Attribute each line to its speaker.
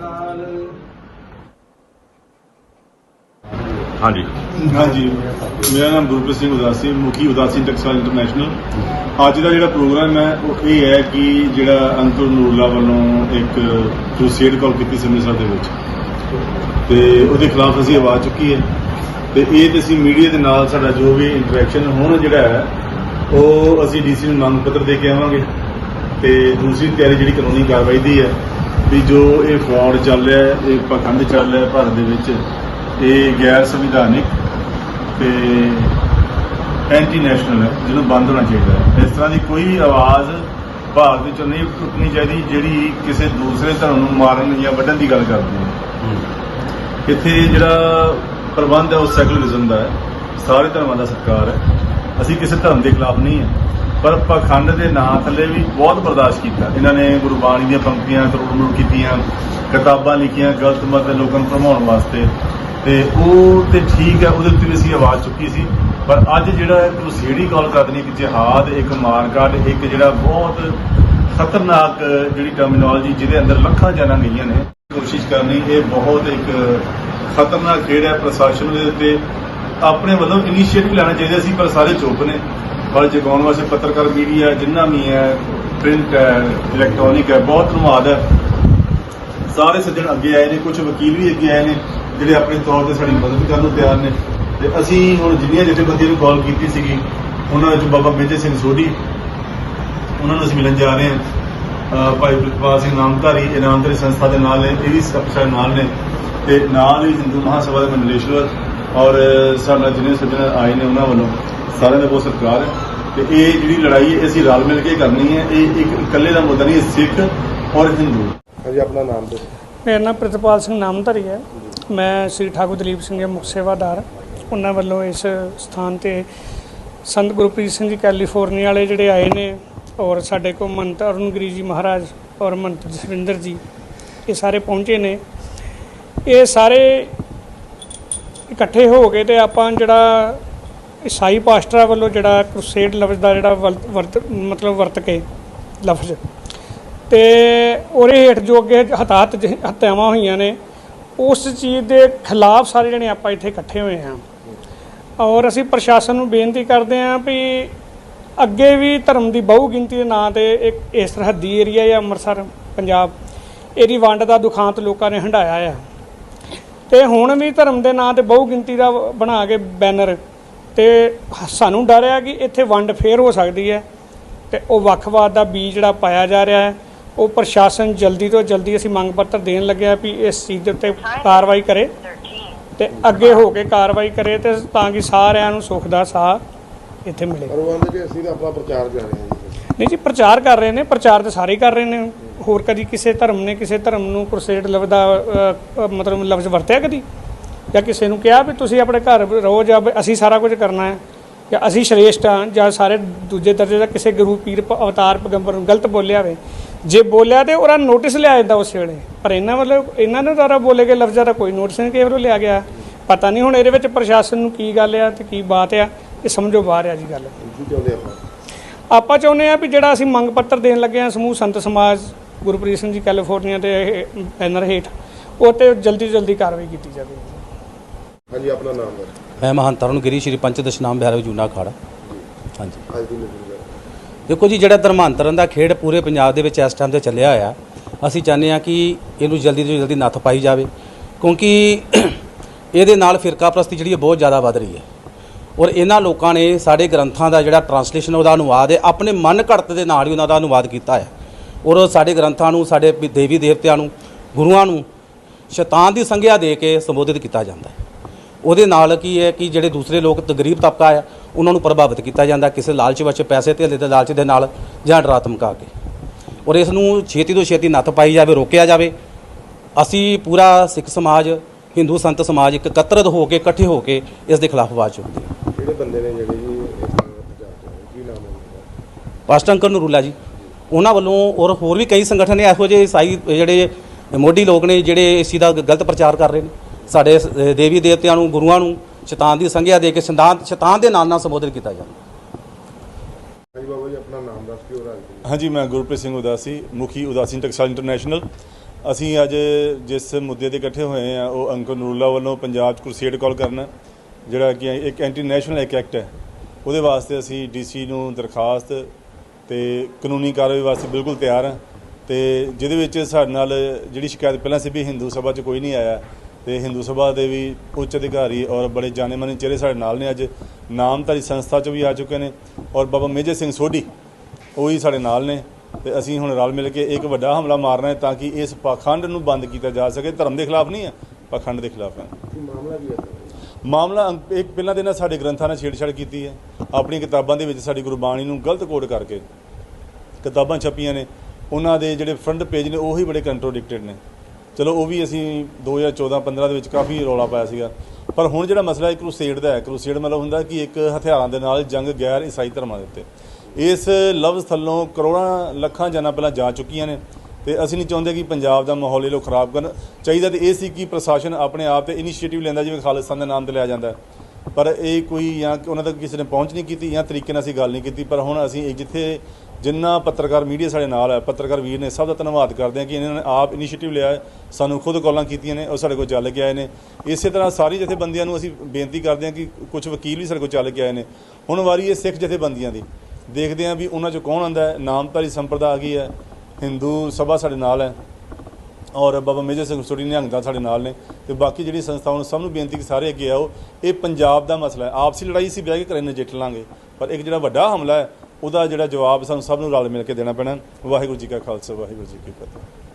Speaker 1: ਅਕਾਲ
Speaker 2: ਹਾਂਜੀ।
Speaker 3: ਹਾਂਜੀ। ਮੇਰਾ ਨਾਮ ਗੁਰਪ੍ਰੀਤ ਸਿੰਘ ਉਦਾਸੀ ਮੁਖੀ ਉਦਾਸੀ ਟੈਕਸਟਾਈਲ ਇੰਟਰਨੈਸ਼ਨਲ। ਅੱਜ ਦਾ ਜਿਹੜਾ ਪ੍ਰੋਗਰਾਮ ਹੈ ਉਹ ਇਹ ਹੈ ਕਿ ਜਿਹੜਾ ਅੰਕੁਰ ਨੂਰਲਾ ਵੱਲੋਂ ਇੱਕ ਕ੍ਰੂਸੇਡ ਕਾਲ ਕੀਤੀ ਸੀ ਅੰਮ੍ਰਿਤਸਰ ਦੇ ਵਿੱਚ ਤੇ ਉਹਦੇ ਖਿਲਾਫ ਅਸੀਂ ਆਵਾਜ਼ ਚੁੱਕੀ ਹੈ। ਤੇ ਇਹ ਤੇ ਅਸੀਂ ਮੀਡੀਆ ਦੇ ਨਾਲ ਸਾਡਾ ਜੋ ਵੀ ਇੰਟਰੈਕਸ਼ਨ ਹੁਣ ਜਿਹੜਾ ਹੈ ਉਹ ਅਸੀਂ ਡੀਸੀ ਨੂੰ ਮੰਗ ਪੱਤਰ ਦੇ ਕੇ ਆਵਾਂਗੇ। ਤੇ ਦੂਸਰੀ ਤਿਆਰੀ ਜਿਹੜੀ ਕਾਨੂੰਨੀ ਕਾਰਵਾਈ ਦੀ ਹੈ ਵੀ ਜੋ ਇਹ ਫਰਾਡ ਚੱਲ ਰਿਹਾ ਹੈ ਇਹ ਪਖੰਡ ਚੱਲ ਰਿਹਾ ਹੈ ਭਾਰਤ ਦੇ ਵਿੱਚ ਇਹ ਗੈਰ ਸੰਵਿਧਾਨਿਕ ਤੇ ਐਂਟੀ ਨੈਸ਼ਨਲ ਹੈ ਜਿਹਨੂੰ ਬੰਦ ਹੋਣਾ ਚਾਹੀਦਾ ਹੈ। ਇਸ ਤਰ੍ਹਾਂ ਦੀ ਕੋਈ ਆਵਾਜ਼ ਭਾਰਤ ਵਿੱਚੋਂ ਨਹੀਂ ਉੱਠਣੀ ਚਾਹੀਦੀ ਜਿਹੜੀ ਕਿਸੇ ਦੂਸਰੇ ਧਰਮ ਨੂੰ ਮਾਰਨ ਜਾਂ ਵੱਢਣ ਦੀ ਗੱਲ ਕਰਦੀ ਹੈ। ਇੱਥੇ ਜਿਹੜਾ ਪ੍ਰਬੰਧ ਹੈ ਉਹ ਸੈਕੂਲਰਿਜ਼ਮ ਦਾ ਹੈ। ਸਾਰੇ ਧਰਮਾਂ ਦਾ ਸਤਿਕਾਰ ਹੈ। ਅਸੀਂ ਕਿਸੇ ਧਰਮ ਦੇ ਖਿਲਾਫ ਨਹੀਂ ਹੈ। ਪਰ ਪਖੰਡ ਦੇ ਨਾਂ ਥੱਲੇ ਵੀ ਬਹੁਤ ਬਰਦਾਸ਼ਤ ਕੀਤਾ। ਇਹਨਾਂ ਨੇ ਗੁਰਬਾਣੀ ਦੀਆਂ ਪੰਕਤੀਆਂ ਕਰੋੜ ਮਰੋੜ ਕੀਤੀਆਂ, ਕਿਤਾਬਾਂ ਲਿਖੀਆਂ, ਗਲਤ ਮਤ ਲੋਕਾਂ ਨੂੰ ਭਰਮਾਉਣ ਵਾਸਤੇ। ਤੇ ਉਹ ਤੇ ਠੀਕ ਹੈ, ਉਹਦੇ ਉੱਤੇ ਵੀ ਅਸੀਂ ਆਵਾਜ਼ ਚੁੱਕੀ ਸੀ। ਪਰ ਅੱਜ ਜਿਹੜਾ ਕ੍ਰੂਸੇਡੀ ਕਾਲ ਕਰਨੀ ਇੱਕ ਜਿਹਾਦ, ਇੱਕ ਮਾਰਕਾਟ ਇੱਕ ਜਿਹੜਾ ਬਹੁਤ ਖਤਰਨਾਕ ਜਿਹੜੀ ਟਰਮੀਨੋਲੋਜੀ ਜਿਹਦੇ ਅੰਦਰ ਲੱਖਾਂ ਜਾਨਾਂ ਗਈਆਂ ਨੇ, ਕੋਸ਼ਿਸ਼ ਕਰਨੀ, ਇਹ ਬਹੁਤ ਇੱਕ ਖਤਰਨਾਕ ਖੇਡ ਹੈ ਪ੍ਰਸ਼ਾਸਨ ਨੂੰ ਉੱਤੇ। ਆਪਣੇ ਵੱਲੋਂ ਇਨੀਸ਼ੀਏਟਿਵ ਲੈਣਾ ਚਾਹੀਦਾ ਸੀ, ਪਰ ਸਾਰੇ ਚੁੱਪ ਨੇ। ਪਰ ਜਗਾਉਣ ਵਾਸਤੇ ਪੱਤਰਕਾਰ ਮੀਡੀਆ ਜਿੰਨਾ ਵੀ ਹੈ ਪ੍ਰਿੰਟ ਹੈ ਇਲੈਕਟ੍ਰੋਨਿਕ ਹੈ, ਬਹੁਤ ਧੰਨਵਾਦ ਹੈ। ਸਾਰੇ ਸੱਜਣ ਅੱਗੇ ਆਏ ਨੇ ਕੁਝ ਵਕੀਲ ਵੀ ਅੱਗੇ ਆਏ ਨੇ, ਜਿਹੜੇ ਆਪਣੇ ਤੌਰ ਤੇ ਸਾਡੀ ਮਦਦ ਕਰਨ ਨੂੰ ਤਿਆਰ ਨੇ। ਤੇ ਅਸੀਂ ਹੁਣ ਜਿੰਨੀਆਂ ਜਥੇਬੰਦੀਆਂ ਨੂੰ ਕਾਲ ਕੀਤੀ ਸੀਗੀ, ਉਹਨਾਂ ਵਿੱਚ ਬਾਬਾ ਮੇਜਰ ਸਿੰਘ ਸੋਢੀ, ਉਹਨਾਂ ਨੂੰ ਅਸੀਂ ਮਿਲਣ ਜਾ ਰਹੇ ਹਾਂ। ਭਾਈ ਪ੍ਰਿਤਪਾਲ ਸਿੰਘ ਨਾਮਧਾਰੀ, ਇਨਾਮਦਾਰੀ ਸੰਸਥਾ ਦੇ ਨਾਲ ਨੇ, ਇਹ ਵੀ ਸਭ ਸਾਡੇ ਨਾਲ ਨੇ। ਤੇ ਨਾਲ ਹੀ ਹਿੰਦੂ ਮਹਾਸਭਾ ਦੇ ਮੰਡਲੇਸ਼ਵਰ ਔਰ ਸਾਡਾ ਜਿੰਨੇ ਸੱਜਣ ਆਏ ਨੇ, ਉਹਨਾਂ ਵੱਲੋਂ ਸਾਰਿਆਂ ਦਾ ਬਹੁਤ ਸਤਿਕਾਰ ਹੈ। ਤੇ ਇਹ ਜਿਹੜੀ ਲੜਾਈ ਹੈ ਅਸੀਂ ਰਲ ਮਿਲ ਕੇ ਕਰਨੀ ਹੈ। ਇਹ ਇੱਕ ਇਕੱਲੇ ਦਾ ਮੁੱਦਾ ਨਹੀਂ ਸਿੱਖ ਔਰ ਹਿੰਦੂ।
Speaker 1: ਹਾਂਜੀ ਆਪਣਾ ਨਾਮ ਦੱਸੋ।
Speaker 4: ਮੇਰਾ ਨਾਮ ਪ੍ਰਿਤਪਾਲ ਸਿੰਘ ਨਾਮਧਾਰੀ ਹੈ। ਮੈਂ ਸ੍ਰੀ ਠਾਕੁਰ ਦਲੀਪ ਸਿੰਘ ਦੇ ਮੁੱਖ ਸੇਵਾਦਾਰ। ਉਹਨਾਂ ਵੱਲੋਂ ਇਸ ਸਥਾਨ ਤੇ ਸੰਤ ਗੁਰਪ੍ਰੀਤ ਸਿੰਘ ਜੀ ਕੈਲੀਫੋਰਨੀਆ ਵਾਲੇ ਜਿਹੜੇ ਆਏ ਨੇ ਔਰ ਸਾਡੇ ਕੋਲ ਮੰਤ ਅਰੁਣਗਿਰੀ ਜੀ ਮਹਾਰਾਜ ਔਰ ਮੰਤ ਜਸਵਿੰਦਰ ਜੀ ਇਹ ਸਾਰੇ ਪਹੁੰਚੇ ਨੇ। ਇਹ ਸਾਰੇ ਇਕੱਠੇ ਹੋ ਕੇ ਤੇ ਆਪਾਂ ਜਿਹੜਾ ਈਸਾਈ ਪਾਸਟਰਾਂ ਵੱਲੋਂ ਜਿਹੜਾ ਕ੍ਰੂਸੇਡ ਲਫ਼ਜ਼ ਦਾ ਜਿਹੜਾ ਵਰਤ- ਵਰਤ, ਮਤਲਬ ਵਰਤ ਕੇ ਲਫ਼ਜ਼। ਤੇ ਉਹਦੇ ਹੇਠ ਜੋ ਅੱਗੇ ਹਤਾਹਤ ਜ- ਹੋਈਆਂ ਨੇ, ਉਸ ਚੀਜ਼ ਦੇ ਖਿਲਾਫ ਸਾਰੇ ਜਣੇ ਆਪਾਂ ਇੱਥੇ ਇਕੱਠੇ ਹੋਏ ਹਾਂ। ਔਰ ਅਸੀਂ ਪ੍ਰਸ਼ਾਸਨ ਨੂੰ ਬੇਨਤੀ ਕਰਦੇ ਹਾਂ ਵੀ ਅੱਗੇ ਵੀ ਧਰਮ ਦੀ ਬਹੁ ਗਿਣਤੀ ਦੇ ਨਾਂ ਤੇ ਇੱਕ ਇਸ ਸਰਹੱਦੀ ਏਰੀਆ ਹੈ ਅੰਮ੍ਰਿਤਸਰ, ਪੰਜਾਬ, ਇਹਦੀ ਵੰਡ ਦਾ ਦੁਖਾਂਤ ਲੋਕਾਂ ਨੇ ਹੰਡਾਇਆ ਆ। ਤੇ ਹੁਣ ਵੀ ਧਰਮ ਦੇ ਨਾਂ ਤੇ ਬਹੁ ਗਿਣਤੀ ਦਾ ਬਣਾ ਕੇ ਬੈਨਰ ਤੇ ਸਾਨੂੰ ਡਰ ਹੈ ਕਿ ਇੱਥੇ ਵੰਡ ਫੇਰ ਹੋ ਸਕਦੀ ਹੈ ਤੇ ਉਹ ਵੱਖਵਾਦ ਦਾ ਬੀਜ ਜਿਹੜਾ ਪਾਇਆ ਜਾ ਰਿਹਾ ਹੈ ਉਹ ਪ੍ਰਸ਼ਾਸਨ ਜਲਦੀ ਤੋਂ ਜਲਦੀ ਅਸੀਂ ਮੰਗ ਪੱਤਰ ਦੇਣ ਲੱਗਿਆ ਵੀ ਇਸ ਚੀਜ਼ ਦੇ ਉੱਤੇ ਕਾਰਵਾਈ ਕਰੇ ਤੇ ਅੱਗੇ ਹੋ ਕੇ ਕਾਰਵਾਈ ਕਰੇ ਤੇ ਤਾਂ ਕਿ ਸਾਰਿਆਂ ਨੂੰ ਸੁੱਖ ਦਾ ਸਾਹ ਇੱਥੇ ਮਿਲੇ।
Speaker 1: ਪਰ ਉਹ ਆਂਦੇ ਕਿ ਅਸੀਂ ਤਾਂ ਆਪਣਾ ਪ੍ਰਚਾਰ ਕਰ ਰਹੇ ਹਾਂ ਜੀ।
Speaker 4: ਨਹੀਂ ਜੀ ਪ੍ਰਚਾਰ ਕਰ ਰਹੇ ਨੇ ਪ੍ਰਚਾਰ ਤਾਂ ਸਾਰੇ ਕਰ ਰਹੇ ਨੇ। ਹੋਰ ਕਦੀ ਕਿਸੇ ਧਰਮ ਨੇ ਕਿਸੇ ਧਰਮ ਨੂੰ ਕ੍ਰੂਸੇਡ ਲਫ਼ਜ਼ ਦਾ ਅ, ਅ, ਮਤਲਬ ਲਫ਼ਜ਼ ਵਰਤਿਆ ਕਦੀ? ਜਾਂ ਕਿਸੇ ਨੂੰ ਕਿਹਾ ਵੀ ਤੁਸੀਂ ਆਪਣੇ ਘਰ ਰਹੋ ਜਾਂ ਅਸੀਂ ਸਾਰਾ ਕੁਝ ਕਰਨਾ ਹੈ ਜਾਂ ਅਸੀਂ ਸ਼੍ਰੇਸ਼ਟ ਹਾਂ ਜਾਂ ਸਾਰੇ ਦੂਜੇ ਦਰਜੇ ਦਾ ਕਿਸੇ ਗੁਰੂ ਪੀਰ ਅਵਤਾਰ ਪੈਗੰਬਰ ਨੂੰ ਗਲਤ ਬੋਲਿਆ ਹੋਵੇ ਜੇ ਬੋਲਿਆ ਤੇ ਉਹਦਾ ਨੋਟਿਸ ਲਿਆ ਜਾਂਦਾ ਉਸ ਵੇਲੇ। ਪਰ ਇਹਨਾਂ ਵੱਲੋਂ ਇਹਨਾਂ ਨੇ ਦੁਆਰਾ ਬੋਲੇ ਗਏ ਲਫ਼ਜ਼ਾਂ ਦਾ ਕੋਈ ਨੋਟਿਸ ਨਹੀਂ ਵੱਲੋਂ ਲਿਆ ਗਿਆ। ਪਤਾ ਨਹੀਂ ਹੁਣ ਇਹਦੇ ਵਿੱਚ ਪ੍ਰਸ਼ਾਸਨ ਨੂੰ ਕੀ ਗੱਲ ਆ ਤੇ ਕੀ ਬਾਤ ਆ ਇਹ ਸਮਝੋ ਬਾਹਰ ਆ ਜੀ ਗੱਲ।
Speaker 1: ਆਪਾਂ?
Speaker 4: ਚਾਹੁੰਦੇ ਆ ਵੀ ਜਿਹੜਾ ਅਸੀਂ ਮੰਗ ਪੱਤਰ ਦੇਣ ਲੱਗੇ ਆ ਸਮੂਹ ਸੰਤ ਸਮਾਜ ਗੁਰਪ੍ਰੀਤ ਸਿੰਘ ਜੀ ਕੈਲੀਫੋਰਨੀਆ ਤੇ ਇਹ ਬੈਨਰ ਹੇਠ ਉਹ ਤੇ ਜਲਦੀ ਜਲਦੀ ਕਾਰਵਾਈ ਕੀਤੀ ਜਾਵੇ।
Speaker 1: ਹਾਂਜੀ ਆਪਣਾ ਨਾਮ ਦੱਸੋ।
Speaker 5: ਮੈਂ ਮਹੰਤ ਅਰੁਣਗਿਰੀ ਸ਼੍ਰੀ ਪੰਚ ਦਸ਼ਨਾਮ ਬਿਹਾਰ ਜੂਨਾ ਅਖਾੜਾ ਹਾਂਜੀ।
Speaker 1: ਅੱਜ ਦੀ ਮੀਟਿੰਗ
Speaker 5: ਦੇਖੋ ਜੀ ਜਿਹੜਾ ਧਰਮਾਂਤਰਨ ਦਾ ਖੇਡ ਪੂਰੇ ਪੰਜਾਬ ਦੇ ਵਿੱਚ ਇਸ ਟਾਈਮ ਤੇ ਚੱਲਿਆ ਹੋਇਆ ਅਸੀਂ ਚਾਹੁੰਦੇ ਹਾਂ ਕਿ ਇਹਨੂੰ ਜਲਦੀ ਤੋਂ ਜਲਦੀ ਨੱਥ ਪਾਈ ਜਾਵੇ ਕਿਉਂਕਿ ਇਹਦੇ ਨਾਲ ਫਿਰਕਾ ਪ੍ਰਸਤੀ ਜਿਹੜੀ ਹੈ ਬਹੁਤ ਜ਼ਿਆਦਾ ਵੱਧ ਰਹੀ ਹੈ। ਔਰ ਇਹਨਾਂ ਲੋਕਾਂ ਨੇ ਸਾਡੇ ਗ੍ਰੰਥਾਂ ਦਾ ਜਿਹੜਾ ਟਰਾਂਸਲੇਸ਼ਨ ਉਹਦਾ ਅਨੁਵਾਦ ਹੈ ਆਪਣੇ ਮਨ ਘੜਤ ਦੇ ਨਾਲ ਹੀ ਉਹਨਾਂ ਦਾ ਅਨੁਵਾਦ ਕੀਤਾ ਹੈ। ਔਰ ਸਾਡੇ ਗ੍ਰੰਥਾਂ ਨੂੰ ਸਾਡੇ ਦੇਵੀ ਦੇਵਤਿਆਂ ਨੂੰ ਗੁਰੂਆਂ ਨੂੰ ਸ਼ੈਤਾਨ ਦੀ ਸੰਗਿਆ ਦੇ ਕੇ ਸੰਬੋਧਿਤ ਕੀਤਾ ਜਾਂਦਾ ਹੈ। ਉਹਦੇ ਨਾਲ ਕੀ ਹੈ ਕਿ ਜਿਹੜੇ ਦੂਸਰੇ ਲੋਕ ਗਰੀਬ ਤਬਕਾ ਆ ਉਹਨਾਂ ਨੂੰ ਪ੍ਰਭਾਵਿਤ ਕੀਤਾ ਜਾਂਦਾ ਕਿਸੇ ਲਾਲਚ ਵਿੱਚ ਪੈਸੇ ਧੇਲੇ ਦੇ ਲਾਲਚ ਦੇ ਨਾਲ ਜਾਂ ਡਰਾ ਧਮਕਾ ਕੇ। ਔਰ ਇਸ ਨੂੰ ਛੇਤੀ ਤੋਂ ਛੇਤੀ ਨੱਥ ਪਾਈ ਜਾਵੇ ਰੋਕਿਆ ਜਾਵੇ। ਅਸੀਂ ਪੂਰਾ ਸਿੱਖ ਸਮਾਜ ਹਿੰਦੂ ਸੰਤ ਸਮਾਜ ਇੱਕ ਇਕੱਤਰਤ ਹੋ ਕੇ ਇਕੱਠੇ ਹੋ ਕੇ ਇਸ ਦੇ ਖਿਲਾਫ ਆਵਾਜ਼ ਚੁੱਕਦੇ ਹਾਂ।
Speaker 1: ਕਿਹੜੇ ਬੰਦੇ ਨੇ ਜਿਹੜੇ ਜੀ ਕੀ ਨਾਮ ਹੈ
Speaker 5: ਪਾਸਟਰ ਅੰਕਰ ਨਰੂਲਾ ਜੀ। ਉਹਨਾਂ ਵੱਲੋਂ ਔਰ ਹੋਰ ਵੀ ਕਈ ਸੰਗਠਨ ਨੇ ਇਹੋ ਜਿਹੇ ਈਸਾਈ ਜਿਹੜੇ ਮੋਢੀ ਲੋਕ ਨੇ ਜਿਹੜੇ ਇਸ ਚੀਜ਼ ਦਾ ਗਲਤ ਪ੍ਰਚਾਰ ਕਰ ਰਹੇ ਨੇ। ਸਾਡੇ ਦੇਵੀ ਦੇਵਤਿਆਂ ਨੂੰ ਗੁਰੂਆਂ ਨੂੰ ਸ਼ੈਤਾਨ ਦੀ ਸੰਗਿਆ ਦੇ ਕੇ ਸ਼ੈਤਾਨ ਸ਼ੈਤਾਨ ਦੇ ਨਾਲ ਨਾਲ ਸੰਬੋਧਿਤ ਕੀਤਾ ਜਾਂਦਾ
Speaker 1: ਹਾਂਜੀ ਬਾਬਾ ਜੀ ਆਪਣਾ ਨਾਮ ਦੱਸ ਕੇ ਉਹ ਰਾਜ
Speaker 3: ਹਾਂਜੀ ਮੈਂ ਗੁਰਪ੍ਰੀਤ ਸਿੰਘ ਉਦਾਸੀ ਮੁਖੀ ਉਦਾਸੀ ਟੈਕਸਟਾਈਲ ਇੰਟਰਨੈਸ਼ਨਲ। ਅਸੀਂ ਅੱਜ ਜਿਸ ਮੁੱਦੇ ਤੇ ਇਕੱਠੇ ਹੋਏ ਆ ਉਹ ਅੰਕਲ ਨੂਰੁੱਲਾ ਵੱਲੋਂ ਪੰਜਾਬ 'ਚ ਕ੍ਰੂਸੇਡ ਕਾਲ ਕਰਨਾ ਜਿਹੜਾ ਕਿ ਇੱਕ ਐਂਟੀ ਨੈਸ਼ਨਲ ਇੱਕ ਐਕਟ ਹੈ। ਉਹਦੇ ਵਾਸਤੇ ਅਸੀਂ ਡੀਸੀ ਨੂੰ ਦਰਖਾਸਤ ਤੇ ਕਾਨੂੰਨੀ ਕਾਰਵਾਈ ਵਾਸਤੇ ਬਿਲਕੁਲ ਤਿਆਰ ਹਾਂ। ਤੇ ਜਿਹਦੇ ਵਿੱਚ ਸਾਡੇ ਨਾਲ ਜਿਹੜੀ ਸ਼ਿਕਾਇਤ ਪਹਿਲਾਂ ਸੀ ਵੀ ਹਿੰਦੂ ਸਭਾ 'ਚ ਕੋਈ ਨਹੀਂ ਆਇਆ ਤੇ ਹਿੰਦੂ ਸਭਾ ਦੇ ਵੀ ਉੱਚ ਅਧਿਕਾਰੀ ਔਰ ਬੜੇ ਜਾਣੇ ਮਾਨੇ ਚਿਹਰੇ ਸਾਡੇ ਨਾਲ ਨੇ ਅੱਜ। ਨਾਮਧਾਰੀ ਸੰਸਥਾ 'ਚ ਵੀ ਆ ਚੁੱਕੇ ਨੇ ਔਰ ਬਾਬਾ ਮੇਜਰ ਸਿੰਘ ਸੋਢੀ ਉਹ ਵੀ ਸਾਡੇ ਨਾਲ ਨੇ। ਤੇ ਅਸੀਂ ਹੁਣ ਰਲ ਮਿਲ ਕੇ ਇੱਕ ਵੱਡਾ ਹਮਲਾ ਮਾਰਨਾ ਹੈ ਤਾਂ ਕਿ ਇਸ ਪਾਖੰਡ ਨੂੰ ਬੰਦ ਕੀਤਾ ਜਾ ਸਕੇ। ਧਰਮ ਦੇ ਖਿਲਾਫ ਨਹੀਂ ਹੈ ਪਾਖੰਡ ਦੇ ਖਿਲਾਫ ਹੈ।
Speaker 1: ਮਾਮਲਾ ਹੈ
Speaker 3: ਮਾਮਲਾ ਇੱਕ ਪਹਿਲਾਂ ਦੇ ਨਾਲ ਸਾਡੇ ਗ੍ਰੰਥਾਂ ਨਾਲ ਛੇੜਛਾੜ ਕੀਤੀ ਹੈ। ਆਪਣੀ ਕਿਤਾਬਾਂ ਦੇ ਵਿੱਚ ਸਾਡੀ ਗੁਰਬਾਣੀ ਨੂੰ ਗਲਤ ਕੋਡ ਕਰਕੇ ਕਿਤਾਬਾਂ ਛਪੀਆਂ ਨੇ। ਉਹਨਾਂ ਦੇ ਜਿਹੜੇ ਫਰੰਟ ਪੇਜ ਨੇ ਉਹੀ ਬੜੇ ਕੰਟਰੋਡਿਕਟਡ ਨੇ। ਚਲੋ ਉਹ ਵੀ ਅਸੀਂ 2014-15 ਦੇ ਵਿੱਚ ਕਾਫੀ ਰੌਲਾ ਪਾਇਆ ਸੀਗਾ। ਪਰ ਹੁਣ ਜਿਹੜਾ ਮਸਲਾ ਹੈ ਕਰੂਸੇਡ ਦਾ ਹੈ ਕਰੂਸੇਡ ਮਤਲਬ ਹੁੰਦਾ ਕਿ ਇੱਕ ਹਥਿਆਰਾਂ ਦੇ ਨਾਲ ਜੰਗ ਗੈਰ ਈਸਾਈ ਧਰਮਾਂ ਦੇ ਉੱਤੇ। ਇਸ ਲਫ਼ਜ਼ ਥੱਲੋਂ ਕਰੋੜਾਂ ਲੱਖਾਂ ਜਾਨਾਂ ਪਹਿਲਾਂ ਜਾ ਚੁੱਕੀਆਂ ਨੇ ਤੇ ਅਸੀਂ ਨਹੀਂ ਚਾਹੁੰਦੇ ਕਿ ਪੰਜਾਬ ਦਾ ਮਾਹੌਲ ਇਹ ਲੋਕ ਖਰਾਬ ਕਰਨ। ਚਾਹੀਦਾ ਤੇ ਇਹ ਸੀ ਕਿ ਪ੍ਰਸ਼ਾਸਨ ਆਪਣੇ ਆਪ ਤੇ ਇਨੀਸ਼ੀਏਟਿਵ ਲੈਂਦਾ, ਜਿਵੇਂ ਖਾਲਿਸਤਾਨ ਦਾ ਨਾਮ ਤੇ ਲਿਆ ਜਾਂਦਾ ਪਰ ਇਹ ਕੋਈ ਜਾਂ ਉਹਨਾਂ ਤੱਕ ਕਿਸੇ ਨੇ ਪਹੁੰਚ ਨਹੀਂ ਕੀਤੀ ਜਾਂ ਤਰੀਕੇ ਨਾਲ ਅਸੀਂ ਗੱਲ ਨਹੀਂ ਕੀਤੀ। ਪਰ ਹੁਣ ਅਸੀਂ ਜਿੱਥੇ ਜਿੰਨਾ ਪੱਤਰਕਾਰ ਮੀਡੀਆ ਸਾਡੇ ਨਾਲ ਹੈ, ਪੱਤਰਕਾਰ ਵੀਰ ਨੇ ਸਭ ਦਾ ਧੰਨਵਾਦ ਕਰਦੇ ਹਾਂ ਕਿ ਇਹਨਾਂ ਨੇ ਆਪ ਇਨੀਸ਼ੀਏਟਿਵ ਲਿਆ ਹੈ, ਸਾਨੂੰ ਖੁਦ ਕਾਲਾਂ ਕੀਤੀਆਂ ਨੇ, ਉਹ ਸਾਡੇ ਕੋਲ ਚੱਲ ਕੇ ਆਏ ਨੇ। ਇਸੇ ਤਰ੍ਹਾਂ ਸਾਰੀ ਜਥੇਬੰਦੀਆਂ ਨੂੰ ਅਸੀਂ ਬੇਨਤੀ ਕਰਦੇ ਹਾਂ ਕਿ ਕੁਝ ਵਕੀਲ ਵੀ ਸਾਡੇ ਕੋਲ ਚੱਲ ਕੇ ਆਏ ਨੇ। ਹੁਣ ਵਾਰੀ ਇਹ ਸਿੱਖ ਜਥੇਬੰਦੀਆਂ ਦੀ। ਦੇਖਦੇ ਹਾਂ ਵੀ ਉਹਨਾਂ ਚੋਂ ਕੌਣ ਆਉਂਦਾ ਹੈ। ਨਾਮਧਾਰੀ ਸੰਪਰਦਾ ਆ ਗਈ ਹੈ। ਹਿੰਦੂ ਸਭਾ ਸਾਡੇ ਨਾਲ ਹੈ। ਔਰ ਬਾਬਾ ਮੇਜਰ ਸਿੰਘ ਸੋਢੀ ਨਿਹੰਗ ਦਾ ਸਾਡੇ ਨਾਲ ਨੇ। ਤੇ ਬਾਕੀ ਜਿਹੜੀ ਸੰਸਥਾਵਾਂ ਨੂੰ ਸਭ ਨੂੰ ਬੇਨਤੀ ਕਿ ਸਾਰੇ ਅੱਗੇ ਆਓ। ਇਹ ਪੰਜਾਬ ਦਾ ਮਸਲਾ ਹੈ। ਆਪਸੀ ਲੜਾਈ ਸੀ ਬਹਿ ਕੇ ਕਰੇ ਨਜਿੱਠ ਲਾਂਗੇ। ਪਰ ਇੱਕ ਜਿਹੜਾ ਵੱਡਾ ਹਮਲਾ ਹੈ ਉਹਦਾ ਜਿਹੜਾ ਜਵਾਬ ਸਾਨੂੰ ਸਭ ਨੂੰ ਰਲ ਮਿਲ ਕੇ ਦੇਣਾ ਪੈਣਾ। ਵਾਹਿਗੁਰੂ ਜੀ ਕਾ ਖਾਲਸਾ, ਵਾਹਿਗੁਰੂ ਜੀ ਕੀ ਫਤਿਹ।